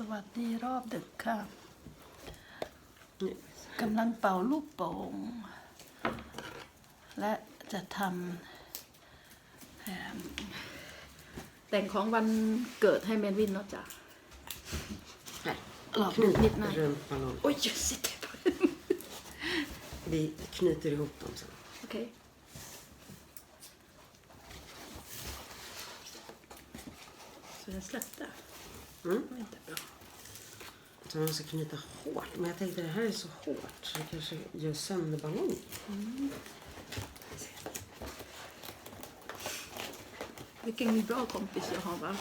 สวัสดีรอบดึกค่ะกำลังเป่าลูกโป่ง และจะทำแอมแต่งของวันเกิดให้แมนวินเนาะจ้ะ Här. รอบดึก Knyt นิดหน่อย runt ballongen. โอ้ย just it Vi knyter ihop dem sen. โอเค Så den släppte. Mm. Det var inte bra. Så man ska knyta hårt. Men jag tänkte det här är så hårt så det kanske gör sönder ballongen. Vilken bra kompis jag har va?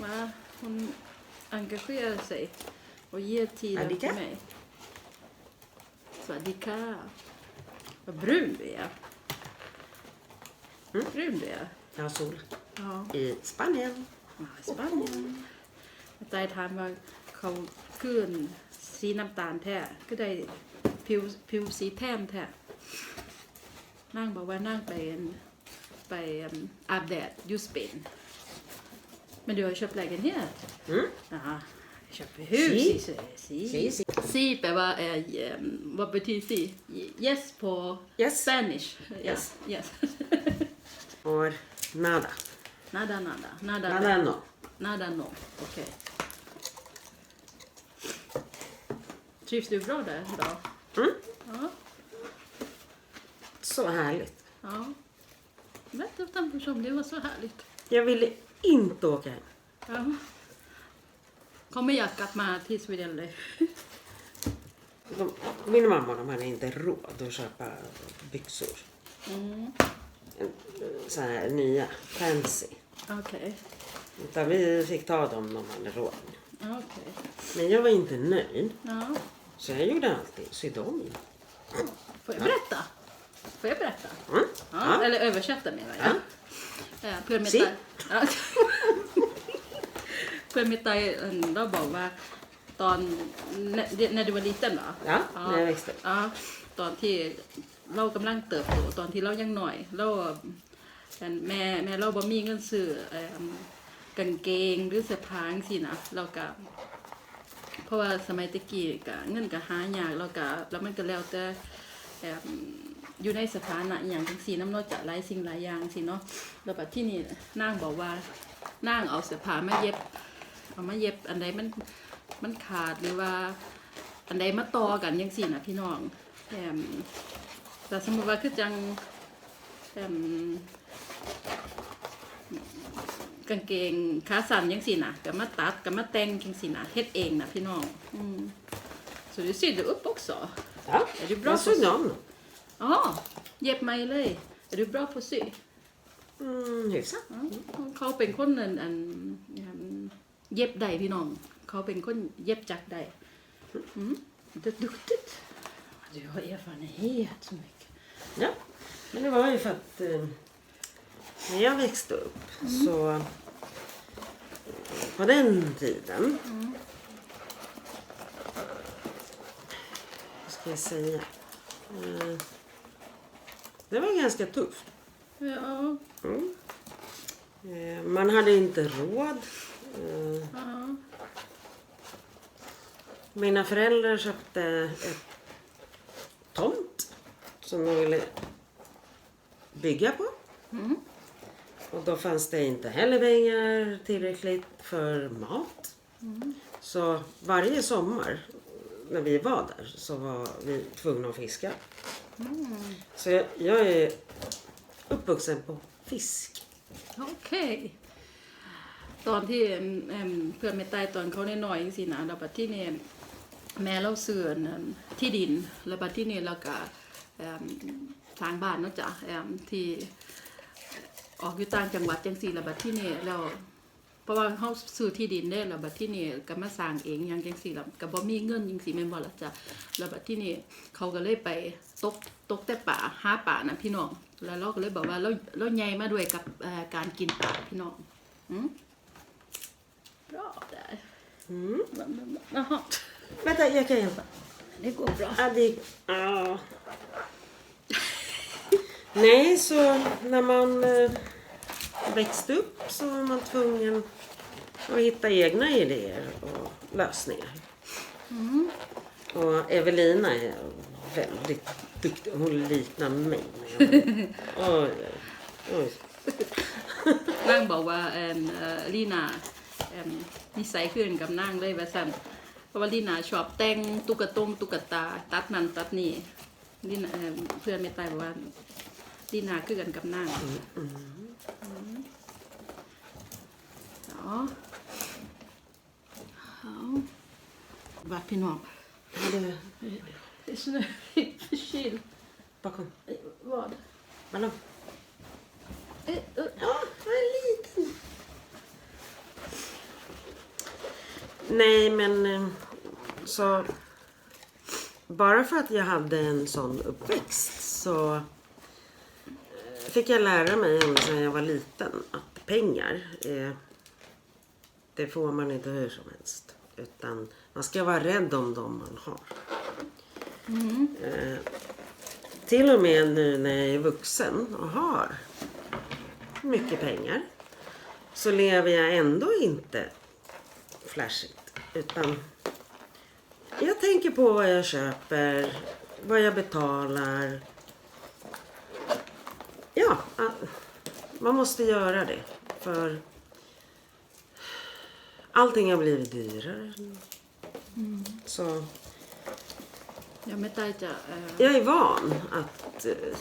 va? Hon engagerar sig och ger tiden till mig. Swadika. Vad brun du är. Mm. Brun du är. Jag har sol Ja. i Spanien. Ja, i Spanien ตายถามว่าเขาขึ้นสีน้ำตาลแท้ก็ได้ผิวผิวสีแทนแท้นั่งบอกว่านั่งไปไปอาบแดดอยูสเปน Men du har ju köpt lägenhet? Mm. Ja, köpt hus Si. i Sverige. Si. Si, si. Si แปลว่าเอ่อเอิ่ม vad betyder si yes på Yes. Spanish Yes. yes Och nada. Nada, nada. Nada, nada no. Nada no. Okej. Trivs du bra där idag? Mm. Ja. Så härligt. Ja. Jag vet inte det var så härligt. Jag ville inte åka hem. Ja. Kom med att med tills vi gäller. De, min mamma och de hade inte råd att köpa byxor. Mm. Eh, Sådana här nya, fancy. Okej. Utan vi fick ta dem de hade råd med. Okej. Men jag var inte nöjd. Ja. Så jag gjorde alltid, sydde om. Får jag berätta? Får jag berätta? Mm. Ja. Ja. Eller översätta menar jag. Ja.เพื่อนไม่ Si. ตายja. เพื่อนไม่ตายเอิ่มเราบอกว่าตอนในดูวันลิตเติ้ลเหรอ Ja, när jag växte upp. อ๋อตอนที่เรากำลังเติบโตตอนที่เรายังหน่อยเรา อันแม่แม่เราบ่มีเงินซื้อเอิ่มกางเกงหรือเสื้อผ้าจังซี่นะเราก็เพราะว่าสมัยตะกี้ก็เงินก็หายากแล้วก็แล้วมันก็แล้วแต่เอิ่มอยู่ในสถานะอย่างจังซี่น้ำนอกจากหลายสิ่งหลายอย่างสิเนาะแล้วบัดที่นี่นางบอกว่านางเอาเสื้อผ้ามาเย็บ เอามาเย็บอันใดมันมันขาดหรือว่า อันใดมาต่อกันยังสี่นะพี่น้องแอมแต่สมมติว่าคือจังแอม กางเกงขาสั้นยังสี่นะกับมาตัดกับมาแต่งยังสี่นะเฮ็ดเองนะพี่น้องอืม så du sydde upp också Ja, Är du bra jag på sydde så? om dem. อ๋อเย็บไหมเลย är du bra på att sy Mm, hyfsat. อ๋อเขาเป็นคนอันอันอันเย็บได้พี่น้อง เขาเป็นคนเย็บจักรได้อืม det är duktigt du har erfarenhet så mycket Ja, men det var ju för att eh, när jag växte upp så på den tiden vad ska jag säga? Eh, det var ganska tufft. ja, Mm. Eh, man hade inte råd. Eh, ja, Mina föräldrar köpte ett tomt som de ville bygga på. Mm. Och då fanns det inte heller pengar tillräckligt för mat. Så varje sommar när vi var där så var vi tvungna att fiska. Så jag, jag är uppvuxen på fisk. โอเค ตอนที่เอิ่มเอิ่มเพื่อนไม่ตายตอนเขาน้อยๆสินะแล้วบัดที่นี่แม่เราเสื่อนนที่ดิน แล้วบัดที่นี่เราก็เอิ่มสร้างบ้านเนาะจ้ะเอิ่มที่ ออกอยู่ต่างจังหวัดจังสี่แล้วบัดที่นี่เราเพราะว่าเขาซื้อที่ดินได้แล้วบัดที่นี่ก็มาสร้างเองอย่างจังสี่แล้วก็บ่มีเงินจังสี่แม่นบ่ล่ะจ้ะแล้วบัดที่นี่เขาก็เลยไปตกตกแต่ป่าหาป่านะพี่น้องแล้วเราก็เลยบอกว่าเราเราใหญ่มาด้วยกับเอ่อการกินป่าพี่น้องอืม Bra där. Mm. Jaha, Vänta, jag kan hjälpa. det går bra. Ja, det... Ja. Nej, så när man eh, växte upp så var man tvungen och hitta egna idéer och lösningar. Och Evelina är väldigt duktig. Hon liknar mig. Oj, oj, oj. นั่งบอกว่าเอิ่มเอ่อลีนาเอิ่มนิสัยขึ้นกับนั่งเลยว่าสั่นเพราะว่าลีนาชอบแต่งตุ๊กตงตุ๊กตา ตัดนั่นตัดนี่ลีนาเอิ่มเพื่อนไม่ตายบอกว่า ลีนาคือกันกับนั่งอ๋อเอาวัดพี่น้อง Ja, det- Det är sån här förkyld. Bakom. Vad? Ballong. Eh, eh, Ja, en liten. Nej, men eh, så... Bara för att jag hade en sån uppväxt så eh, fick jag lära mig ända sedan jag var liten att pengar, eh, det får man inte hur som helst. Utan man ska vara rädd om dem man har. Eh, till och med nu när jag är vuxen och har mycket pengar så lever jag ändå inte flashigt. Utan jag tänker på vad jag köper, vad jag betalar. Ja, man måste göra det. För allting har blivit dyrare. Mm. Så... Ja, men tajta, eh. Jag är van att eh,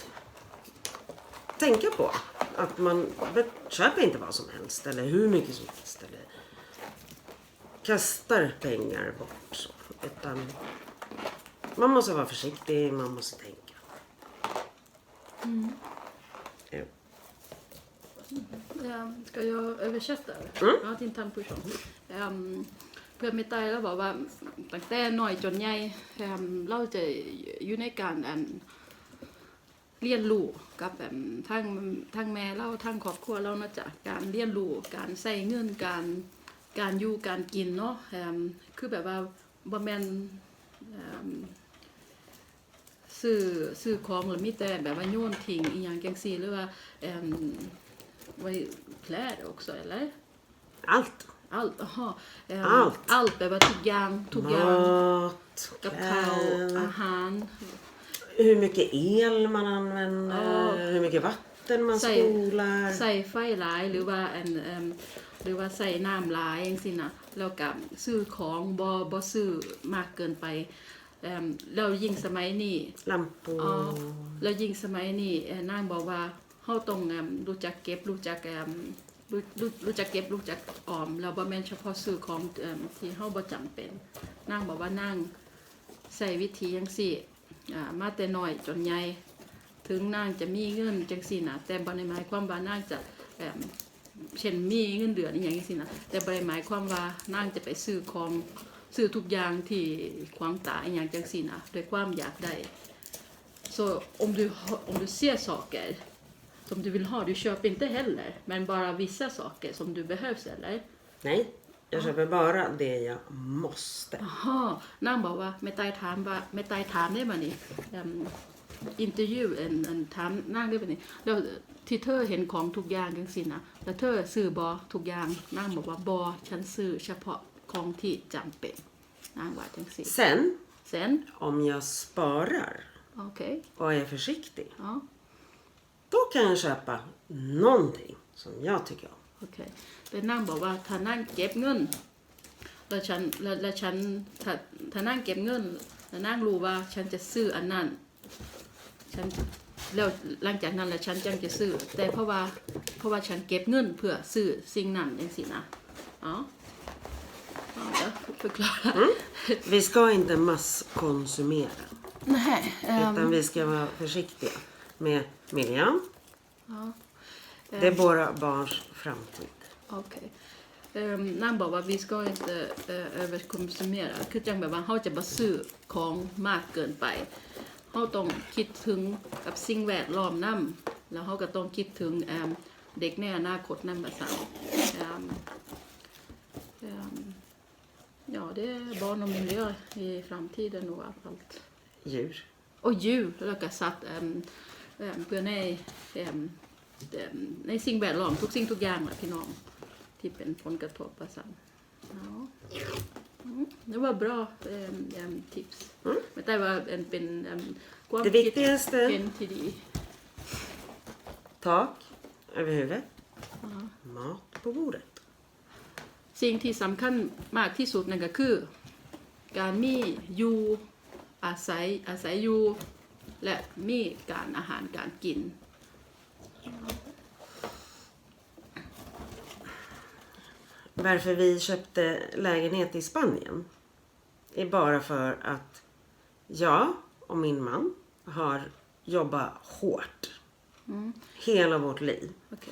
tänka på att man köper inte vad som helst eller hur mycket som helst. Eller kastar pengar bort. Så, utan man måste vara försiktig, man måste tänka. Mm. Ja, ska jag översätta? Mm. Ja, din tandpushon. Um, เพื่อนไม่ตายแล้วบอกว่าตั้งแต่น้อยจนใหญ่เอิ่มเราจะอยู่ในการอันเรียนรู้กับแบบทั้งทั้งแม่เราทั้งครอบครัวเราเนาะจ้ะการเรียนรู้การใส่เงินการการอยู่การกินเนาะเอิ่มคือแบบว่าบ่แม่นเอิ่มซื้อซื้อของหรือมีแต่แบบว่าโยนทิ้งอีหยังจังซี่หรือว่าเอิ่ม Vad är kläder också eller? Allt. Allt, aha. Ehm, Allt. Allt behöver tuggang, tuggang, Mat, กับข้าว kläder, อาหาร hur mycket el man använder, Ja. hur mycket vatten man Säg- spolar. ใส่ไฟหลายหรือว่าอันเอิ่มหรือว่าใส่น้ำหลายจังซี่นะแล้วก็ซื้อของบ่บ่ซื้อมากเกินไปเอิ่มแล้วยิ่งสมัยนี้ Lampor. อ๋อแล้วยิ่งสมัยนี้เอ่อนางบอกว่า เฮาต้องรู้จักเก็บรู้จักเอิ่มรู้รู้รู้จักเก็บรู้จักออมแล้วบ่แม่นเฉพาะซื้อของอที่เฮาบ่จำเป็นนางบอกว่านางใช้วิธีจังซี่อ่ามาแต่น้อยจนใหญ่ถึงนางจะมีเงินจังซี่นะแต่บ่ได้หมายความว่านางจะเอิ่มเช่นมีเงินเดือนอย่างจังซี่นะแต่บ่ได้หมายความว่านางจะไปซื้อของซื้อทุกอย่างที่ขวางตาอย่างจังซี่นะด้วยความอยากได้ Så om du, har- om du ser saker som du vill ha, du köper inte heller, men bara vissa saker som du behövs eller? Nej, jag köper bara det jag måste. ฮ่อนางบอกว่าไม่ตายถามว่าไม่ตายถามได้บ่นี่เอิ่มอินเตอร์วิวอันอันถามนางได้บ่นี่แล้วที่เธอเห็นของทุกอย่างจังซี่นะแล้วเธอซื้อบ่ทุกอย่างนางบอกว่าบ่ฉันซื้อเฉพาะของที่จำเป็นนางว่าจังซี่ Sen, sen om jag sparar โอเค och är försiktig, อ๋อ då kan jag köpa någonting som jag tycker om. โอเคแต่นั่งบอกว่าถ้านั่งเก็บเงิน แล้วฉันแล้วแล้วฉันถ้าถ้านั่งเก็บเงิน แล้วนั่งรู้ว่าฉันจะซื้ออันนั้น ฉันแล้วหลังจากนั้นแล้วฉันจังจะซื้อ แต่เพราะว่าเพราะว่าฉันเก็บเงินเพื่อซื้อสิ่งนั้นเองสินะอ๋ออ๋อจะförklara Vi ska inte masskonsumera. Nej, Utan vi ska vara försiktiga med miljön. ja. Det är våra barns framtid. โอเคเอิ่มนางบอกว่า vi ska inte uh, överkonsumera คือจังแบบว่าเขาจะมาซื้อของมากเกินไปเขาต้องคิดถึงกับสิ่งแวดล้อมนํแล้วเขาก็ต้องคิดถึงเอิ่มเด็กในอนาคตนั่นภาษาเอิ่มเอิ่ม Ja, det är barn och miljö i framtiden och allt. Djur. Och djur แล้ว ก็สัตว์เอิ่มเอิ่มเพื่อในเอิ่มเอิ่มในสิ่งแวดล้อมทุกสิ่งทุกอย่างแหละพี่น้องที่เป็นผลกระทบประสัน ja. Mm, det var bra um, um, tips. Mm. Men det var en, en, um, Det viktigaste, en till dig. tak över huvudet, mat på bordet. สิ่งที่สำคัญมากที่สุดนั่นก็คือ การมีอยู่อาศัยอาศัยอยู่ และมีการอาหารการกิน Varför vi köpte lägenhet i Spanien är bara för att jag och min man har jobbat hårt hela vårt liv. โอเค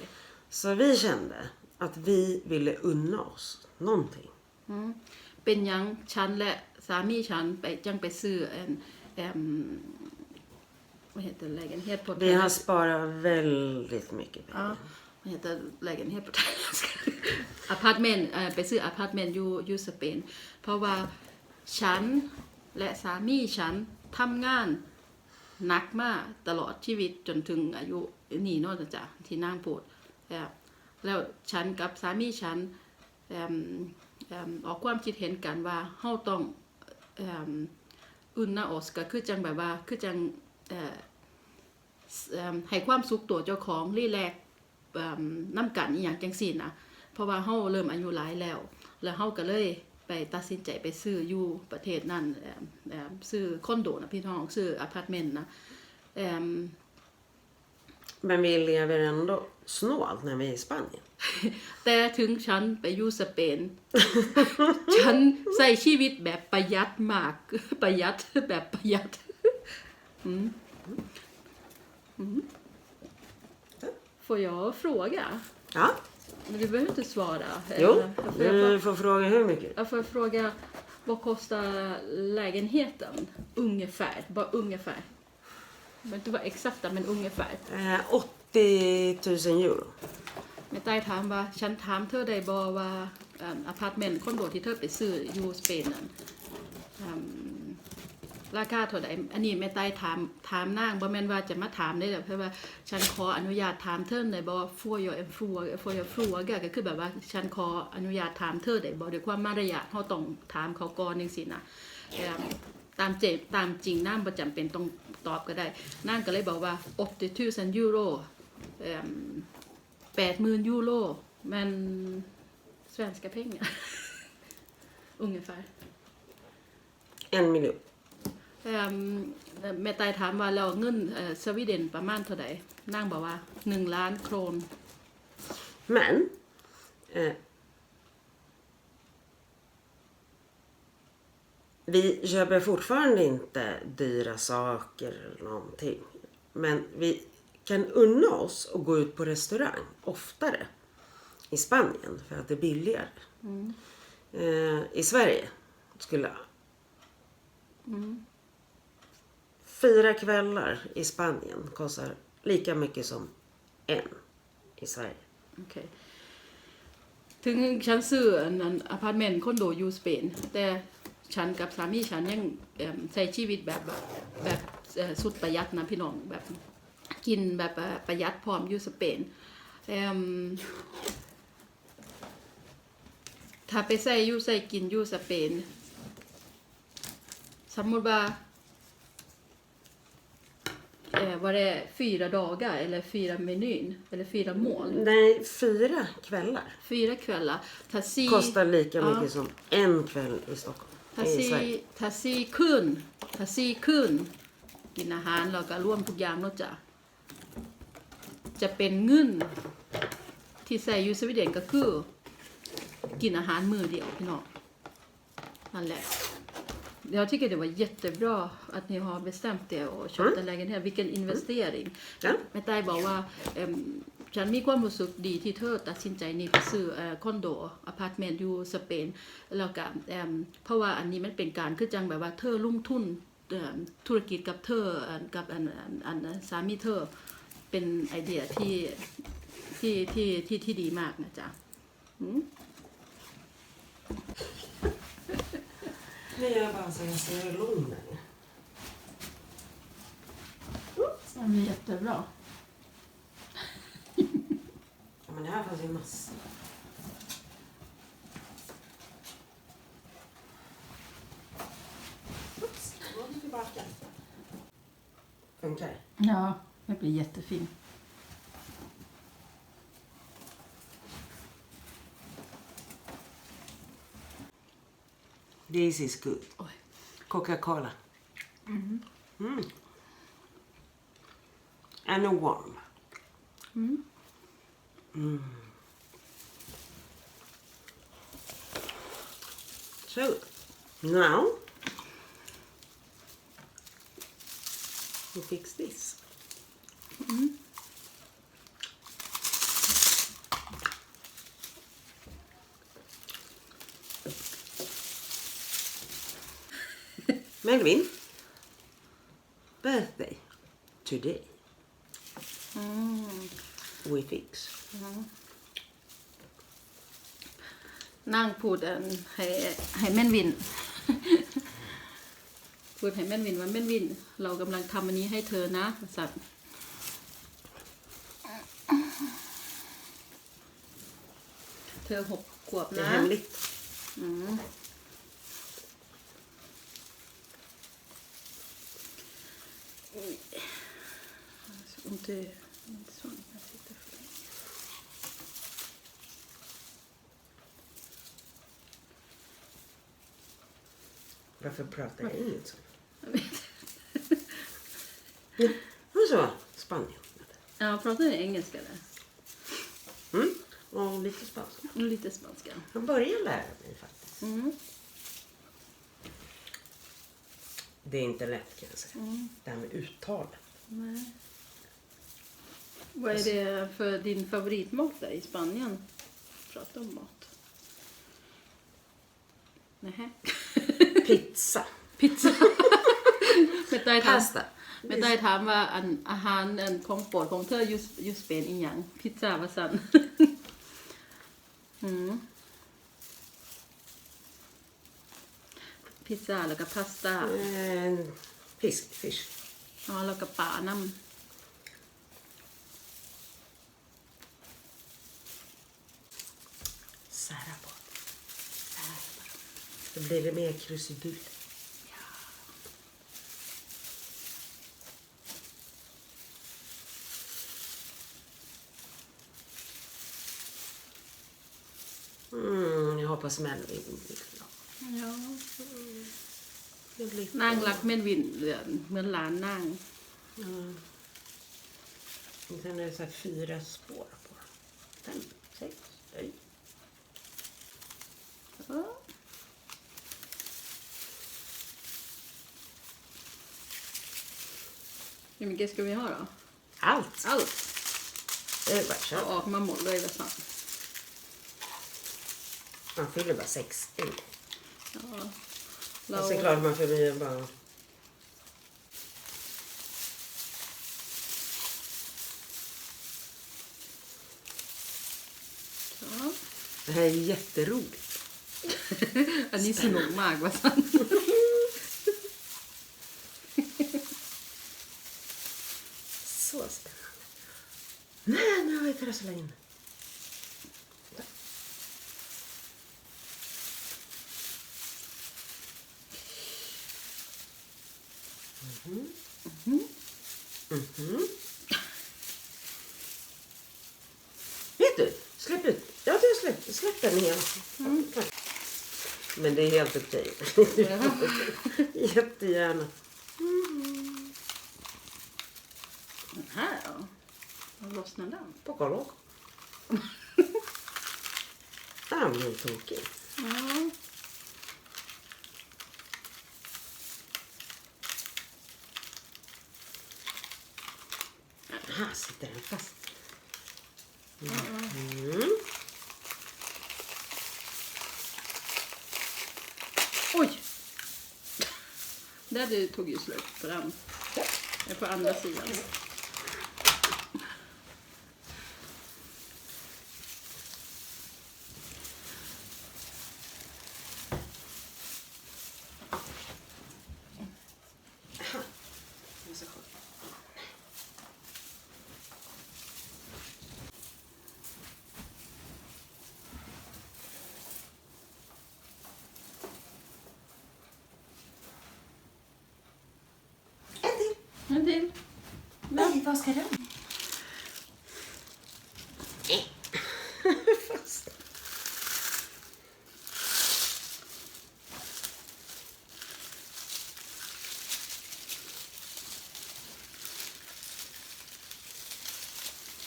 Så vi kände att vi ville unna oss någonting. อืมเป็นหยังฉันและสามีฉันไปจังไปซื้อแอนแอม vad heter lägenhet på Vi har sparat väldigt mycket Ja, pengar. vad heter lägenhet på thailändska? Apartment เอ่อไปซื้อ apartment อยู่อยู่สเปน เพราะว่าฉันและสามีฉันทำงานหนักมากตลอดชีวิตจนถึงอายุนี่เนอะจ้ะที่นางพูดแล้วแล้วฉันกับสามีฉันเอิ่มเอิ่มออกความคิดเห็นกันว่าเฮาต้องเอิ่มอุ่นนาออสก็คือจังแบบว่าคือจังเอ่อเอิ่ม ให้ความสุขตัวเจ้าของรีแลกซ์เอิ่มน้ำกันอหย่างจังสี่นะเพราะว่าเฮาเริ่มอายุหลายแล้ว แล้วเฮาก็เลยไปตัดสินใจไปซื้ออยู่ประเทศนั่นเอิ่มเอิ่มซื้อคอนโดนะพี่น้องซื้ออพาร์ตเมนต์นะเอิ่ม Men vi lever ändå snålt när vi är i Spanien. แต่ถึงฉันไปอยู่สเปน ฉันใช้ชีวิตแบบประหยัดมาก ประหยัดแบบประหยัด อืม อืม Får jag fråga? Ja, Men du behöver inte svara. jo. Eh, Får jag, bara, Du får fråga hur mycket. jag får fråga, vad kostar lägenheten? Ungefär. Bara ungefär. Det behöver inte vara exakta, men ungefär. Eh, 80 000 euro. แม่ใต้ถามว่าฉันถามเธอได้บอว่าอพาร์ตเมนต์คอนโดที่เธอไปซื้ออยู่สเปนนั่นอืม ราคาเท่าใดอันนี้แม่ใต้ถามถามนางบ่แม่นว่าจะมาถามได้แบบเพราะว่าฉันขออนุญาตถามเธอได้บ่ฟัวอยู่เอ็มฟัวฟัวอยู่ฟัวก็คือแบบว่าฉันขออนุญาตถามเธอได้บ่ด้วยความมารยาทเฮาต้องถามเขาก่อนจังซี่นะตามเจตามจริงนางบ่จำเป็นต้องตอบก็ได้นางก็เลยบอกว่า80,000ยูโรเอิ่มแปดหมื่นยูโร men svenska pengar ungefär En miljon. แม่ตายถามว่าเราเงินเอ่อสวีเดนประมาณเท่าไหร่นางบอกว่าหนึ่งล้านโครน Men eh, vi köper fortfarande inte dyra saker eller någonting. Men vi kan unna oss att gå ut på restaurang oftare i Spanien för att det är billigare. Eh, I Sverige skulle Fyra kvällar i Spanien kostar lika mycket som en i Sverige. โอเค ถึงฉันซื้ออันนั้นอพาร์ตเมนต์คอนโดอยู่สเปน แต่ฉันกับสามีฉันยังเอิ่มใช้ชีวิตแบบแบบเอ่อสุดประหยัดนะพี่น้องแบบกินแบบเอ่อประหยัดพร้อมอยู่สเปนเอิ่มถ้าไปใส่อยู่ใส่กินอยู่สเปน สมมุติว่า var det fyra dagar eller fyra menyn eller fyra mål Nej, fyra kvällar fyra kvällar. Ta si, kostar lika Ja. mycket som en kväll i Stockholm. ถ้า I ซี Sverige. ถ้าซีขึ้นถ้าซีขึ้น กินอาหารเราก็ร่วมทุกอย่างเนอะจ้ะจะเป็นเงินที่ใส่อยูสวีเดนก็คือ กินอาหารมือเดียวพี่น้องนั่นแหละ Jag tycker det var jättebra att ni har bestämt det och köpt en lägenhet. Vilken investering. Ja. แม่ใต้บอกว่าเอิ่มฉันมีความรู้สึกดีที่เธอตัดสินใจนี่ไปซื้อเอ่อคอนโดอพาร์ตเมนต์อยู่สเปนแล้วก็เอิ่มเพราะว่าอันนี้มันเป็นการคือจังแบบว่าเธอลุ่งทุนเอิ่มธุรกิจกับเธออันกับอันอันอันอันสามีเธอเป็นไอเดียที่ที่ที่ที่ที่ดีมากนะจ๊ะ Nu gör nya Bamsemästaren Lommen. Den blir jättebra. Ja, men det här fanns ju massor. Oops, då är tillbaka. Funkar? Ja, det blir jättefint. This is good. Coca-Cola. Mm. And a warm. Mm. So, now we fix this. Melvin, birthday today. We fix. นั่งพูดอันให้ให้แม่นวิน พูดให้แม่นวินว่าแม่นวิน เรากำลังทำอันนี้ให้เธอนะสัตว์ เธอหกขวบ Det นะ är hemligt. อืม det inte så jag sitter för länge. Varför pratar jag engelska? Jag vet. Och så, Spanien. Ja, pratar ni engelska där? Mm. Och lite spanska. Och lite spanska. Jag börjar lära mig faktiskt. Mm. Det är inte lätt kan jag säga. Det här med uttalet. Nej. Vad är det för din favoritmat där i Spanien? Prata om mat. Nähä. Pizza. พิซซ่าไม่ได้ถาม Pasta. ไม่ได้ถามว่าอันอาหารอันของโปรดของเธออยู่อยู่สเปนอีหยังพิซซ่าว่าซั่นอืมพิซซ่าแล้วก็พาสต้า Eh, fisk. Fish. อ๋อแล้วก็ปลาน้ Sära Då blir det mer krusidull. Mm, jag hoppas Melvin blir glad. ำja. Det blir นั่งรักเม่นวินเหลือนเหมือนหลานนั่ง Mm. Och Sen är det så här fyra spår på. Fem, sex, Hur mycket ska vi ha då? Allt! Allt! Det är bara att köra. man målar ju nästan. Man fyller bara 60. Ja. Och så är det klart man fyller ju bara... Det här är jätteroligt. อัน Trasslat in. Mhm. Mhm. Vet du? Släpp ut. Ja, du släpp, släpp den igen. Men det är helt okej. Jättegärna. Den här då? Den? Poco loco. Han blir tokig. Ja. Här sitter den fast. Mm. Oj! Där du tog ju slut på den. Det är på andra sidan.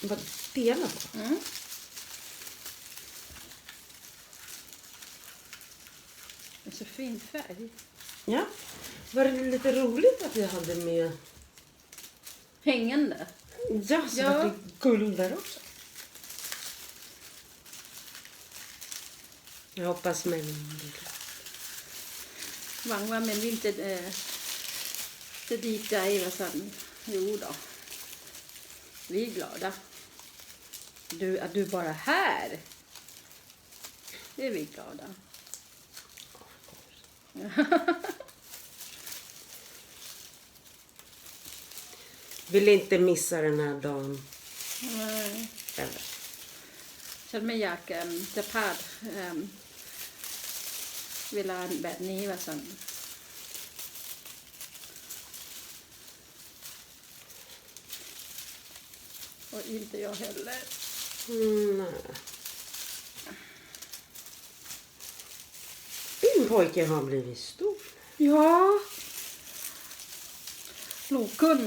bara dela på? Mm. är så fin färg. Ja. Var det lite roligt att vi hade med... Hängande? Ja, så ja. det guld där också. Jag hoppas men... Vangva men vill inte eh, det dit där i Jo då. Vi är glada Du, att du bara är här. Det är vi glada. Vill inte missa den här dagen. Nej. Eller? ฉันไม่อยากเอิ่มจะพลาดเอิ่มเวลาแบบนี้ว่าสัน Och inte jag heller. Mm, nej. Din pojke har blivit stor. ja ลูกคุณ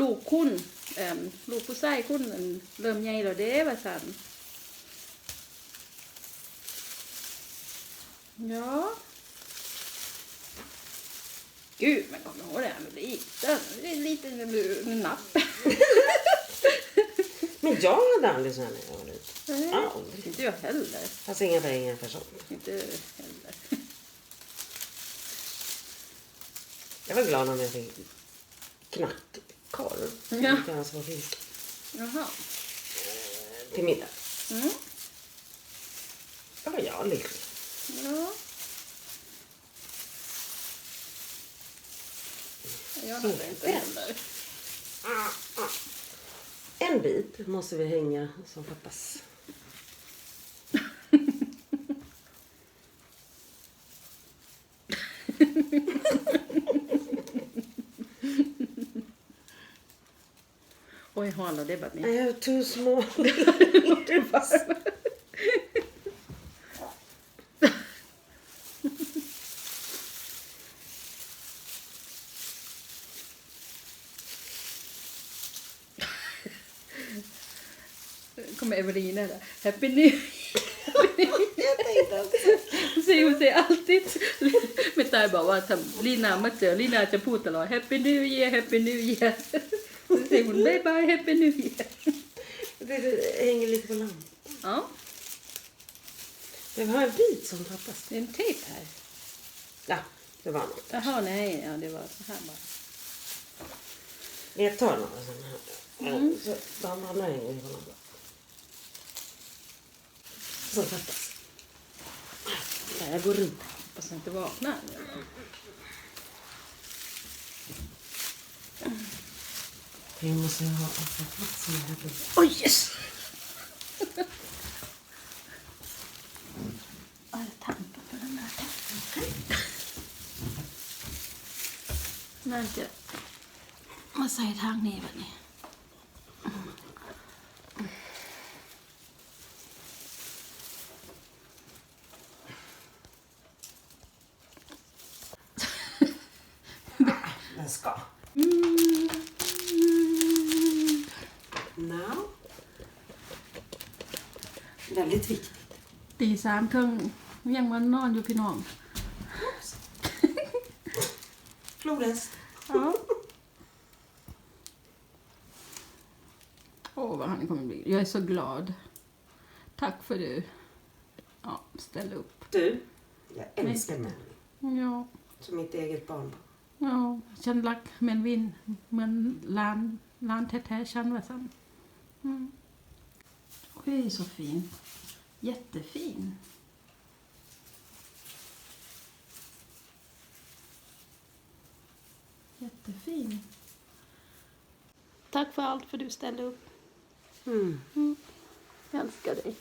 ลูกคุณเอ่มลูกผู้ชายคุณนั่นเริ่มใหญ่แล้วเด้ว่าสัน Ja. Gud, men kom ihåg det här med liten. Det är en liten napp. Jag hade aldrig så här när jag var liten. Nej, Aldrig. Inte jag heller. Fanns inga pengar för sånt. Inte heller. Jag var glad när jag fick knackkorv. Ja. Som kallas på finska. Jaha. Till middag. Mm. Då var jag lycklig. Ja. Jag hade inte heller. Ah, ah. En bit måste vi hänga som pappas. Oj, har alla det bara I med? have two small kommer Evelina där. Happy New Jag tänkte också. Se hon säger alltid. Men där bara var att Lina mötte Lina att jag putade Happy New Year, Happy New Year. Så säger hon bye bye, Happy New Year. Det hänger lite på lampan. Ja. Men vi har en bit som tappas. Det är en tejp här. Ja, det var något. Jaha, nej, ja det var så här bara. Jag tar några sådana här. Mm. Så, de andra hänger på lampan som fattas. Jag går runt här. Hoppas jag inte vaknar. Vi måste ha plats med här. Oj, oh, yes! Vad är tanken på den där. Man säger tangnäven. ตีสามครึ่งยังมันนอนอยู่พี่น้อง Flores. Ja. Åh, vad han kommer bli. Jag är så glad. Tack för du ja, ställde upp. Du, jag älskar Melly. Ja, Som mitt eget barnbarn. ja, ฉันรักแมนวินเหมือนร้านร้านแท้ๆฉันว่าซ้ำอืม Oj, så fin. Jättefin. Jättefin. Tack för allt för du ställde upp. Mm. Jag älskar dig.